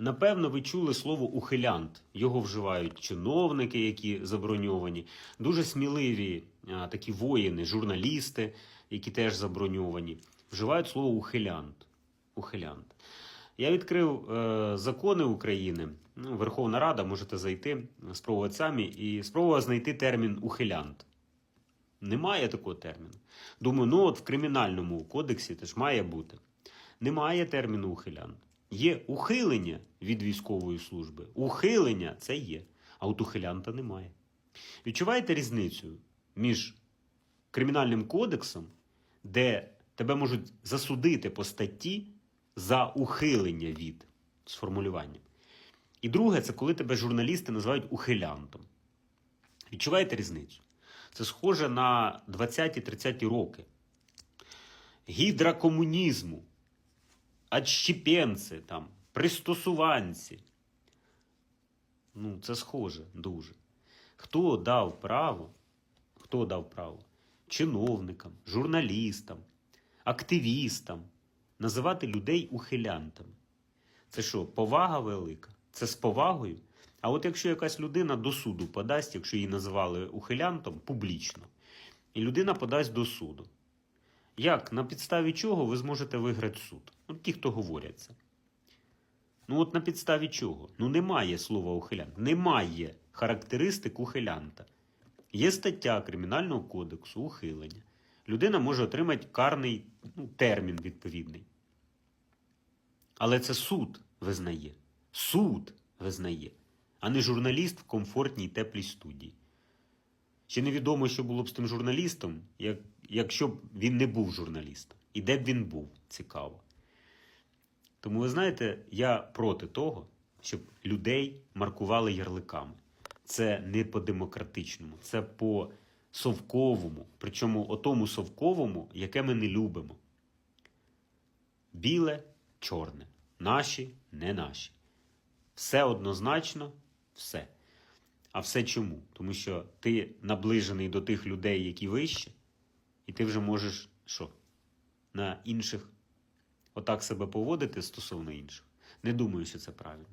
Напевно, ви чули слово ухилянт. Його вживають чиновники, які заброньовані, дуже сміливі а, такі воїни, журналісти, які теж заброньовані, вживають слово ухилянт. ухилянт. Я відкрив е, закони України. Ну, Верховна Рада, можете зайти, спробувати самі, і спробував знайти термін ухилянт. Немає такого терміну. Думаю, ну от в кримінальному кодексі теж має бути. Немає терміну ухилянт. Є ухилення від військової служби. Ухилення це є, а от ухилянта немає. Відчуваєте різницю між кримінальним кодексом, де тебе можуть засудити по статті за ухилення від з формулюванням. І друге, це коли тебе журналісти називають ухилянтом. Відчуваєте різницю? Це схоже на 20-30 роки. Гідра комунізму, отщепенці, там, пристосуванці. Ну, це схоже дуже. Хто дав право? Хто дав право? Чиновникам, журналістам, активістам називати людей ухилянтами. Це що, повага велика? Це з повагою? А от якщо якась людина до суду подасть, якщо її називали ухилянтом публічно, і людина подасть до суду, як, на підставі чого ви зможете виграти суд? Ті, хто говорять це. Ну, от на підставі чого? Ну, немає слова ухилянт. Немає характеристик ухилянта. Є стаття Кримінального кодексу, ухилення. Людина може отримати карний ну, термін відповідний. Але це суд визнає. Суд визнає, а не журналіст в комфортній теплій студії. Ще невідомо, що було б з тим журналістом, як, якщо б він не був журналістом. І де б він був, цікаво. Тому ви знаєте, я проти того, щоб людей маркували ярликами. Це не по-демократичному, це по совковому, причому отому совковому, яке ми не любимо. Біле, чорне. Наші, не наші. Все однозначно, все. А все чому? Тому що ти наближений до тих людей, які вище, і ти вже можеш що? На інших отак себе поводити стосовно інших. Не думаю, що це правильно.